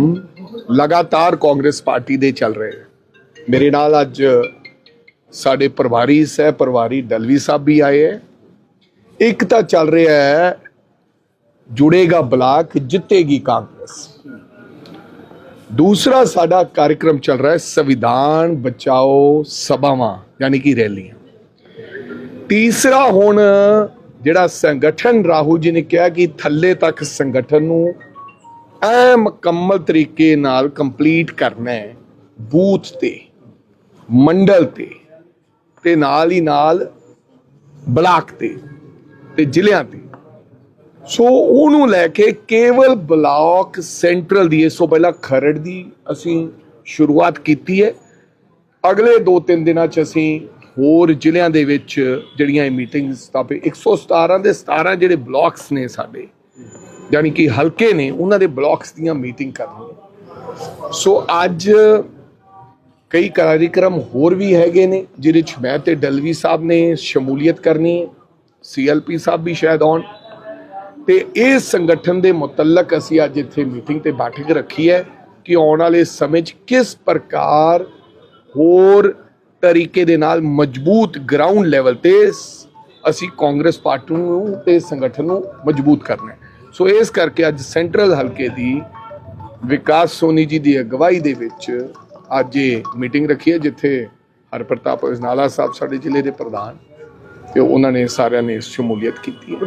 ਕੰਮ ਲਗਾਤਾਰ ਕਾਂਗਰਸ ਪਾਰਟੀ ਦੇ ਚੱਲ ਰਹੇ ਹੈ ਮੇਰੇ ਨਾਲ ਅੱਜ ਸਾਡੇ ਪ੍ਰਭਾਰੀ ਸਹਿ ਪ੍ਰਭਾਰੀ ਦਲਵੀ ਸਾਹਿਬ ਵੀ ਆਏ ਹੈ। ਇੱਕ ਤਾਂ ਚੱਲ ਰਿਹਾ ਹੈ, ਜੁੜੇਗਾ ਬਲਾਕ, ਜਿੱਤੇਗੀ ਕਾਂਗਰਸ। ਦੂਸਰਾ ਸਾਡਾ ਕਾਰਜਕ੍ਰਮ ਚੱਲ ਰਿਹਾ ਹੈ, ਸੰਵਿਧਾਨ ਬਚਾਓ ਸਭਾਵਾਂ, ਯਾਨੀ ਕਿ ਰੈਲੀਆਂ। ਤੀਸਰਾ ਹੁਣ ਜਿਹੜਾ ਸੰਗਠਨ ਰਾਹੁਲ ਜੀ ਨੇ ਕਿਹਾ ਕਿ ਥੱਲੇ ਤੱਕ ਸੰਗਠਨ ਨੂੰ ਐ ਮੁਕੰਮਲ ਤਰੀਕੇ ਨਾਲ ਕੰਪਲੀਟ ਕਰਨਾ ਹੈ, ਬੂਥ ਤੇ, ਮੰਡਲ ਤੇ ਤੇ ਨਾਲ ਹੀ ਨਾਲ ਬਲਾਕ ਤੇ ਤੇ ਜ਼ਿਲ੍ਹਿਆਂ ਤੇ। ਸੋ ਉਹਨੂੰ ਲੈ ਕੇ ਕੇਵਲ ਬਲਾਕ ਸੈਂਟਰਲ ਦੀ ਇਸ ਤੋਂ ਪਹਿਲਾਂ ਖਰੜ ਦੀ ਅਸੀਂ ਸ਼ੁਰੂਆਤ ਕੀਤੀ ਹੈ। ਅਗਲੇ 2-3 ਦਿਨਾਂ 'ਚ ਅਸੀਂ ਹੋਰ ਜ਼ਿਲ੍ਹਿਆਂ ਦੇ ਵਿੱਚ ਜਿਹੜੀਆਂ ਇਹ ਮੀਟਿੰਗਸ ਸਥਾਪਿਤ 117 ਦੇ 17 ਜਿਹੜੇ ਬਲਾਕਸ ਨੇ ਸਾਡੇ ਯਾਨੀ ਕਿ ਹਲਕੇ ਨੇ ਉਹਨਾਂ ਦੇ ਬਲਾਕਸ ਦੀਆਂ ਮੀਟਿੰਗ ਕਰਨੀ ਸੋ ਅੱਜ ਕਈ ਕਾਰਜਕ੍ਰਮ ਹੋਰ ਵੀ ਹੈਗੇ ਨੇ, ਜਿਹਦੇ ਚ ਮੈਂ ਤੇ ਡਲਵੀ ਸਾਹਿਬ ਨੇ ਸ਼ਮੂਲੀਅਤ ਕਰਨੀ ਹੈ, ਸੀਐਲਪੀ ਸਾਹਿਬ ਵੀ ਸ਼ਾਇਦ ਆਉਣ। ਤੇ ਇਸ ਸੰਗਠਨ ਦੇ ਮੁਤਲਕ ਅਸੀਂ ਅੱਜ ਇੱਥੇ ਮੀਟਿੰਗ ਤੇ ਬੈਠਕ ਰੱਖੀ ਹੈ ਕਿ ਆਉਣ ਵਾਲੇ ਸਮੇਂ 'ਚ ਕਿਸ ਪ੍ਰਕਾਰ ਹੋਰ ਤਰੀਕੇ ਦੇ ਨਾਲ ਮਜ਼ਬੂਤ ਗਰਾਊਂਡ ਲੈਵਲ ਤੇ ਅਸੀਂ ਕਾਂਗਰਸ ਪਾਰਟੀ ਨੂੰ ਤੇ ਸੰਗਠਨ ਨੂੰ ਮਜ਼ਬੂਤ ਕਰਨਾ ਹੈ। ਸੋ ਇਸ ਕਰਕੇ ਅੱਜ ਸੈਂਟਰਲ ਹਲਕੇ ਦੀ ਵਿਕਾਸ ਸੋਨੀ ਜੀ ਦੀ ਅਗਵਾਈ ਦੇ ਵਿੱਚ ਅੱਜ ਇਹ ਮੀਟਿੰਗ ਰੱਖੀ ਹੈ, ਜਿੱਥੇ ਹਰਪ੍ਰਤਾਪ ਅਜਨਾਲਾ ਸਾਹਿਬ ਸਾਡੇ ਜ਼ਿਲ੍ਹੇ ਦੇ ਪ੍ਰਧਾਨ ਤੇ ਉਹਨਾਂ ਨੇ ਸਾਰਿਆਂ ਨੇ ਸ਼ਮੂਲੀਅਤ ਕੀਤੀ ਹੈ।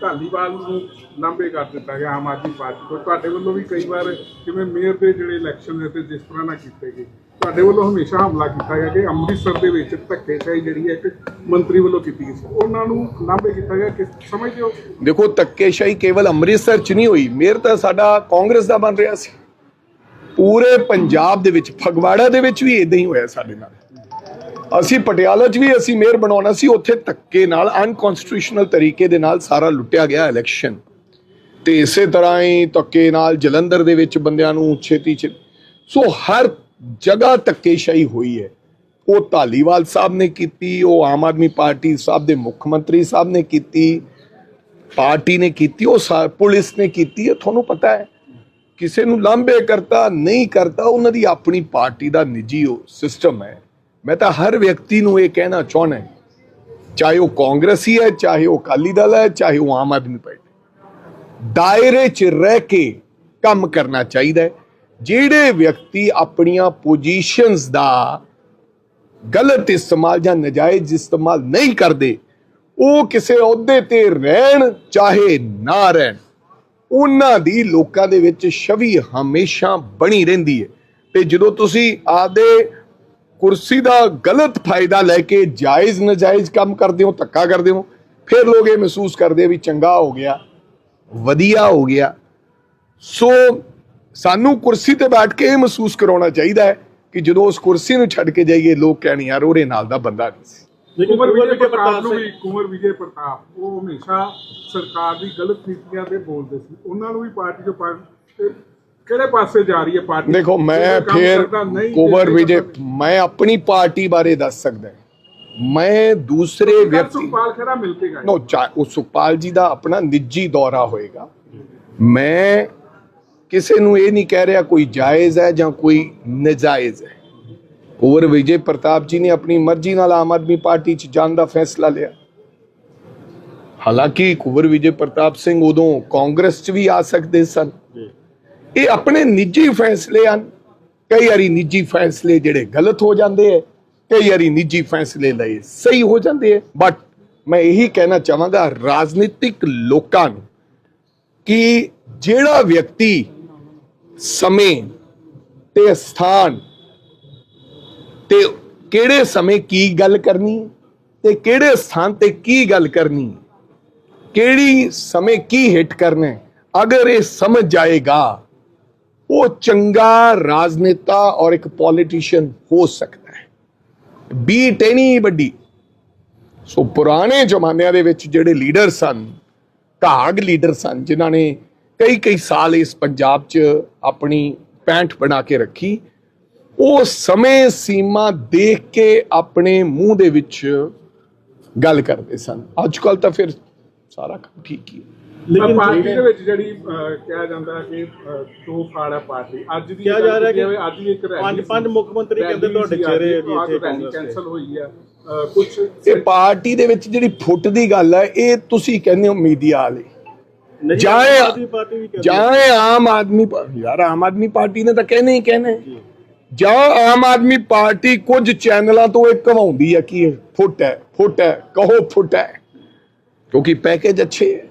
ਧਾਲੀਵਾਲ ਨੂੰ ਲਾਂਬੇ ਕਰ ਦਿੱਤਾ ਗਿਆ ਆਮ ਆਦਮੀ ਪਾਰਟੀ ਤੋਂ। ਤੁਹਾਡੇ ਵੱਲੋਂ ਵੀ ਕਈ ਵਾਰ ਜਿਵੇਂ ਮੇਅਰ ਦੇ ਜਿਹੜੇ ਇਲੈਕਸ਼ਨ ਨੇ ਤੇ ਜਿਸ ਤਰ੍ਹਾਂ ਨਾਲ ਕੀਤੇ ਗਏ ਤੁਹਾਡੇ ਵੱਲੋਂ ਹਮੇਸ਼ਾ ਹਮਲਾ ਕੀਤਾ ਗਿਆ ਕਿ ਅੰਮ੍ਰਿਤਸਰ ਦੇ ਵਿੱਚ ਧੱਕੇਸ਼ਾਹੀ ਜਿਹੜੀ ਹੈ ਇੱਕ ਮੰਤਰੀ ਵੱਲੋਂ ਕੀਤੀ ਗਈ ਸੀ। ਉਹਨਾਂ ਨੂੰ ਲਾਂਬੇ ਕੀਤਾ ਗਿਆ ਕਿ ਸਮਝਦੇ ਹੋ? ਦੇਖੋ ਧੱਕੇਸ਼ਾਹੀ ਕੇਵਲ ਅੰਮ੍ਰਿਤਸਰ ਚ ਨਹੀਂ ਹੋਈ। ਮੇਅਰ ਤਾਂ ਸਾਡਾ ਕਾਂਗਰਸ ਦਾ ਬਣ ਰਿਹਾ ਸੀ। ਪੂਰੇ ਪੰਜਾਬ ਦੇ ਵਿੱਚ ਫਗਵਾੜਾ ਦੇ ਵਿੱਚ ਵੀ ਇਦਾਂ ਹੀ ਹੋਇਆ ਸਾਡੇ ਨਾਲ। ਅਸੀਂ ਪਟਿਆਲਾ 'ਚ ਵੀ ਅਸੀਂ ਮੇਅਰ ਬਣਾਉਣਾ ਸੀ, ਉੱਥੇ ਧੱਕੇ ਨਾਲ ਅਨਕਨਸਟੀਟਿਊਸ਼ਨਲ ਤਰੀਕੇ ਦੇ ਨਾਲ ਸਾਰਾ ਲੁੱਟਿਆ ਗਿਆ ਇਲੈਕਸ਼ਨ ਤੇ ਇਸੇ ਤਰ੍ਹਾਂ ਹੀ ਧੱਕੇ ਨਾਲ ਜਲੰਧਰ ਦੇ ਵਿੱਚ ਬੰਦਿਆਂ ਨੂੰ ਛੇਤੀ ਛੇ ਸੋ ਹਰ ਜਗ੍ਹਾ ਧੱਕੇਸ਼ਾਹੀ ਹੋਈ ਹੈ। ਉਹ ਧਾਲੀਵਾਲ ਸਾਹਿਬ ਨੇ ਕੀਤੀ, ਉਹ ਆਮ ਆਦਮੀ ਪਾਰਟੀ ਸਾਹਿਬ ਦੇ ਮੁੱਖ ਮੰਤਰੀ ਸਾਹਿਬ ਨੇ ਕੀਤੀ, ਪਾਰਟੀ ਨੇ ਕੀਤੀ, ਉਹ ਸਾ- ਪੁਲਿਸ ਨੇ ਕੀਤੀ ਹੈ। ਤੁਹਾਨੂੰ ਪਤਾ ਹੈ, ਕਿਸੇ ਨੂੰ ਲਾਂਭੇ ਕਰਤਾ, ਨਹੀਂ ਕਰਤਾ, ਉਹਨਾਂ ਦੀ ਆਪਣੀ ਪਾਰਟੀ ਦਾ ਨਿੱਜੀ ਉਹ ਸਿਸਟਮ ਹੈ। ਮੈਂ ਤਾਂ ਹਰ ਵਿਅਕਤੀ ਨੂੰ ਇਹ ਕਹਿਣਾ ਚਾਹੁੰਦਾ ਚਾਹੇ ਉਹ ਕਾਂਗਰਸੀ ਹੈ, ਚਾਹੇ ਉਹ ਅਕਾਲੀ ਦਲ ਹੈ, ਚਾਹੇ ਉਹ ਆਮ ਆਦਮੀ ਪਾਰਟੀ ਦਾਇਰੇ 'ਚ ਰਹਿ ਕੇ ਕੰਮ ਕਰਨਾ ਚਾਹੀਦਾ ਜਿਹੜੇ ਵਿਅਕਤੀ ਆਪਣੀਆਂ ਪੋਜੀਸ਼ਨਸ ਦਾ ਗਲਤ ਇਸਤੇਮਾਲ ਜਾਂ ਨਜਾਇਜ਼ ਇਸਤੇਮਾਲ ਨਹੀਂ ਕਰਦੇ, ਉਹ ਕਿਸੇ ਅਹੁਦੇ ਤੇ ਰਹਿਣ ਚਾਹੇ ਨਾ ਰਹਿਣ, ਉਹਨਾਂ ਦੀ ਲੋਕਾਂ ਦੇ ਵਿੱਚ ਛਵੀ ਹਮੇਸ਼ਾ ਬਣੀ ਰਹਿੰਦੀ ਹੈ। ਤੇ ਜਦੋਂ ਤੁਸੀਂ ਆਪਦੇ ਕੁਰਸੀ ਦਾ ਗਲਤ ਫਾਇਦਾ ਲੈ ਕੇ ਜਾਇਜ਼ ਨਜਾਇਜ਼ ਕੰਮ ਕਰਦੇ ਹੋ ਧੱਕਾ ਕਰਦੇ ਹੋ ਫਿਰ ਲੋਕ ਇਹ ਮਹਿਸੂਸ ਕਰਦੇ ਵੀ ਚੰਗਾ ਹੋ ਗਿਆ ਵਧੀਆ ਹੋ ਗਿਆ। ਸੋ ਸਾਨੂੰ ਕੁਰਸੀ ਤੇ ਬੈਠ ਕੇ ਇਹ ਮਹਿਸੂਸ ਕਰਾਉਣਾ ਚਾਹੀਦਾ ਹੈ ਕਿ ਜਦੋਂ ਉਸ ਕੁਰਸੀ ਨੂੰ ਛੱਡ ਕੇ ਜਾਈਏ ਲੋਕ ਕਹਿਣ ਯਾਰ ਉਹਦੇ ਨਾਲ ਦਾ ਬੰਦਾ ਨਹੀਂ ਸੀ। ਕੁਮਰ ਵਿਜੇ ਪ੍ਰਤਾਪ ਨੂੰ ਵੀ ਕੁਮਰ ਵਿਜੇ ਪ੍ਰਤਾਪ ਉਹ ਹਮੇਸ਼ਾ ਸਰਕਾਰ ਦੀ ਗਲਤ ਨੀਤੀਆਂ ਤੇ ਬੋਲਦੇ ਸੀ। ਉਹਨਾਂ ਨੂੰ ਵੀ ਪਾਰਟੀ ਚੋਂ ਕਿਹੜੇ ਪਾਸੇ ਜਾ ਰਹੀ ਹੈ ਪਾਰਟੀ? ਦੇਖੋ ਮੈਂ ਫਿਰ ਕੁਵਰ ਵਿਜੇ ਮੈਂ ਆਪਣੀ ਪਾਰਟੀ ਬਾਰੇ ਦੱਸ ਸਕਦਾ। ਮੈਂ ਦੂਸਰੇ। ਵਿਅਕਤੀ ਸੁਖਪਾਲ ਖਹਿਰਾ ਮਿਲ ਕੇ ਗਏ। ਨੋ ਚਾ- ਉਹ ਸੁਖਪਾਲ ਜੀ ਦਾ ਆਪਣਾ ਨਿੱਜੀ ਦੌਰਾ ਹੋਏਗਾ। ਮੈਂ ਕਿਸੇ ਨੂੰ ਇਹ ਨਹੀਂ ਕਹਿ ਰਿਹਾ ਕੋਈ ਜਾਇਜ਼ ਹੈ ਜਾਂ ਕੋਈ ਨਜਾਇਜ਼ ਹੈ। ਕੁਵਰ ਵਿਜੇ ਪ੍ਰਤਾਪ ਜੀ ਨੇ ਆਪਣੀ ਮਰਜ਼ੀ ਨਾਲ ਆਮ ਆਦਮੀ ਪਾਰਟੀ 'ਚ ਜਾਣ ਦਾ ਫੈਸਲਾ ਲਿਆ। ਹਾਲਾਂਕਿ ਕੁਵਰ ਵਿਜੇ ਪ੍ਰਤਾਪ ਸਿੰਘ ਉਦੋਂ ਕਾਂਗਰਸ 'ਚ ਵੀ ਆ ਸਕਦੇ ਸਨ। ਇਹ ਆਪਣੇ ਨਿੱਜੀ ਫੈਸਲੇ ਹਨ। ਕਈ ਵਾਰੀ ਨਿੱਜੀ ਫੈਸਲੇ ਜਿਹੜੇ ਗਲਤ ਹੋ ਜਾਂਦੇ ਹੈ ਕਈ ਵਾਰੀ ਨਿੱਜੀ ਫੈਸਲੇ ਲਏ ਸਹੀ ਹੋ ਜਾਂਦੇ ਹੈ ਬਟ ਮੈਂ ਇਹੀ ਕਹਿਣਾ ਚਾਹਾਂਗਾ ਰਾਜਨੀਤਿਕ ਲੋਕਾਂ ਨੂੰ ਕਿ ਜਿਹੜਾ ਵਿਅਕਤੀ ਸਮੇਂ ਤੇ ਸਥਾਨ ਤੇ ਕਿਹੜੇ ਸਮੇਂ ਕੀ ਗੱਲ ਕਰਨੀ ਹੈ ਤੇ ਕਿਹੜੇ ਸਥਾਨ ਤੇ ਕੀ ਗੱਲ ਕਰਨੀ, ਕਿਹੜੀ ਸਮੇਂ ਕੀ ਹਿੱਟ ਕਰਨਾ, ਅਗਰ ਇਹ ਸਮਝ ਜਾਏਗਾ ਉਹ ਚੰਗਾ ਰਾਜਨੇਤਾ ਔਰ ਇੱਕ ਪੋਲੀਟੀਸ਼ੀਅਨ ਹੋ ਸਕਦਾ ਹੈ ਬੀਟ ਐਨੀ ਵੱਡੀ ਸੋ ਪੁਰਾਣੇ ਜ਼ਮਾਨਿਆਂ ਦੇ ਵਿੱਚ ਜਿਹੜੇ ਲੀਡਰ ਸਨ ਘਾਗ ਲੀਡਰ ਸਨ ਜਿਨ੍ਹਾਂ ਨੇ ਕਈ ਕਈ ਸਾਲ ਇਸ ਪੰਜਾਬ 'ਚ ਆਪਣੀ ਪੈਂਠ ਬਣਾ ਕੇ ਰੱਖੀ ਉਹ ਸਮੇਂ ਸੀਮਾ ਦੇਖ ਕੇ ਆਪਣੇ ਮੂੰਹ ਦੇ ਵਿੱਚ ਗੱਲ ਕਰਦੇ ਸਨ ਅੱਜ ਕੱਲ ਤਾਂ ਫਿਰ ਸਾਰਾ ਕੰਮ ਠੀਕ ਹੀ ਹੈ। ਲੇਕਿਨ ਪਾਰਟੀ ਦੇ ਵਿੱਚ ਜਿਹੜੀ ਕਿਹਾ ਜਾਂਦਾ ਕਿ ਦੋ ਫਾੜ ਹੈ ਪਾਰਟੀ। ਅੱਜ ਦੀ ਕਿਹਾ ਜਾ ਰਿਹਾ ਕਿ ਅੱਜ ਵੀ ਇੱਕ ਰੈਲੀ ਪੰਜ-। ਪੰਜ ਮੁੱਖ ਮੰਤਰੀ ਕਹਿੰਦੇ ਤੁਹਾਡੇ ਚਿਹਰੇ ਜੀ ਇੱਥੇ। ਕੈਂਸਲ ਹੋਈ ਹੈ। ਕੁਝ ਇਹ ਪਾਰਟੀ ਦੇ ਵਿੱਚ ਜਿਹੜੀ ਫੁੱਟ ਦੀ ਗੱਲ ਹੈ ਇਹ ਤੁਸੀਂ ਕਹਿੰਦੇ ਹੋ ਮੀਡੀਆ ਵਾਲੇ। ਨਹੀਂ, ਜਾਂ ਆਮ ਆਦਮੀ ਪਾਰਟੀ ਵੀ ਕਹਿੰਦੀ ਜਾਂ ਇਹ ਆਮ ਆਦਮੀ ਪਾ- ਯਾਰ ਆਮ ਆਦਮੀ ਪਾਰਟੀ ਨੇ ਤਾਂ ਕਹਿਣਾ ਹੀ ਕਹਿਣਾ। ਜਾਂ। ਆਮ ਆਦਮੀ ਪਾਰਟੀ ਕੁਝ ਚੈਨਲਾਂ ਤੋਂ ਇਹ ਕਵਾਉਂਦੀ ਹੈ ਕਿ ਫੁੱਟ ਹੈ ਫੁੱਟ ਹੈ ਕਹੋ ਫੁੱਟ ਹੈ। ਕਿਉਂਕਿ ਪੈਕੇਜ ਅੱਛੇ ਹੈ।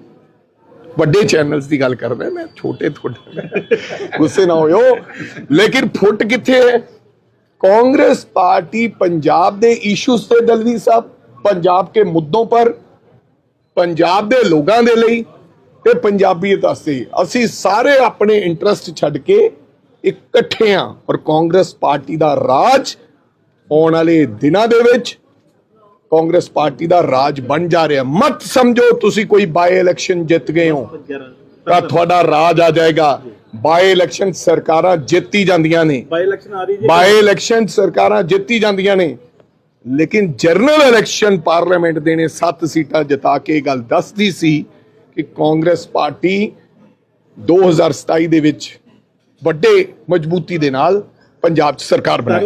ਵੱਡੇ ਚੈਨਲਸ ਦੀ ਗੱਲ ਕਰਦਾ ਮੈਂ, ਛੋਟੇ ਤੁਹਾਡੇ ਗੁੱਸੇ ਨਾ ਹੋਇਓ। ਲੇਕਿਨ ਫੁੱਟ ਕਿੱਥੇ ਹੈ? ਕਾਂਗਰਸ ਪਾਰਟੀ ਪੰਜਾਬ ਦੇ ਇਸ਼ੂਸ ਤੇ ਦਲਵੀ ਸਾਹਿਬ, ਪੰਜਾਬ ਕੇ ਮੁੱਦੋਂ ਪਰ, ਪੰਜਾਬ ਦੇ ਲੋਕਾਂ ਦੇ ਲਈ ਤੇ ਪੰਜਾਬੀਅਤ ਅਸੀਂ ਅਸੀਂ ਸਾਰੇ ਆਪਣੇ ਇੰਟਰਸਟ ਛੱਡ ਕੇ ਇਕੱਠੇ ਆ ਔਰ ਕਾਂਗਰਸ ਪਾਰਟੀ ਦਾ ਰਾਜ ਆਉਣ ਵਾਲੇ ਦਿਨਾਂ ਦੇ ਵਿੱਚ ਕਾਂਗਰਸ ਪਾਰਟੀ ਦਾ ਰਾਜ ਬਣ ਜਾ ਰਿਹਾ। ਮਤ ਸਮਝੋ ਤੁਸੀਂ ਕੋਈ ਬਾਈ ਇਲੈਕਸ਼ਨ ਜਿੱਤ ਗਏ ਹੋ। ਤਾਂ ਤੁਹਾਡਾ ਰਾਜ ਆ ਜਾਏਗਾ। ਬਾਈ ਇਲੈਕਸ਼ਨ ਸਰਕਾਰਾਂ ਜਿੱਤੀ ਜਾਂਦੀਆਂ ਨੇ। ਬਾਈ ਇਲੈਕਸ਼ਨ ਆ ਰਹੀ ਜੀ। ਬਾਈ ਇਲੈਕਸ਼ਨ ਸਰਕਾਰਾਂ ਜਿੱਤੀ ਜਾਂਦੀਆਂ ਨੇ। ਲੇਕਿਨ ਜਨਰਲ ਇਲੈਕਸ਼ਨ ਪਾਰਲੀਮੈਂਟ ਦੇ ਨੇ 7 ਸੀਟਾਂ ਜਿਤਾ ਕੇ। ਇਹ ਗੱਲ ਦੱਸਦੀ ਸੀ ਕਿ ਕਾਂਗਰਸ ਪਾਰਟੀ 2027 ਦੇ ਵਿੱਚ ਵੱਡੇ ਮਜ਼ਬੂਤੀ ਦੇ ਨਾਲ ਪੰਜਾਬ 'ਚ ਸਰਕਾਰ ਬਣਾਏ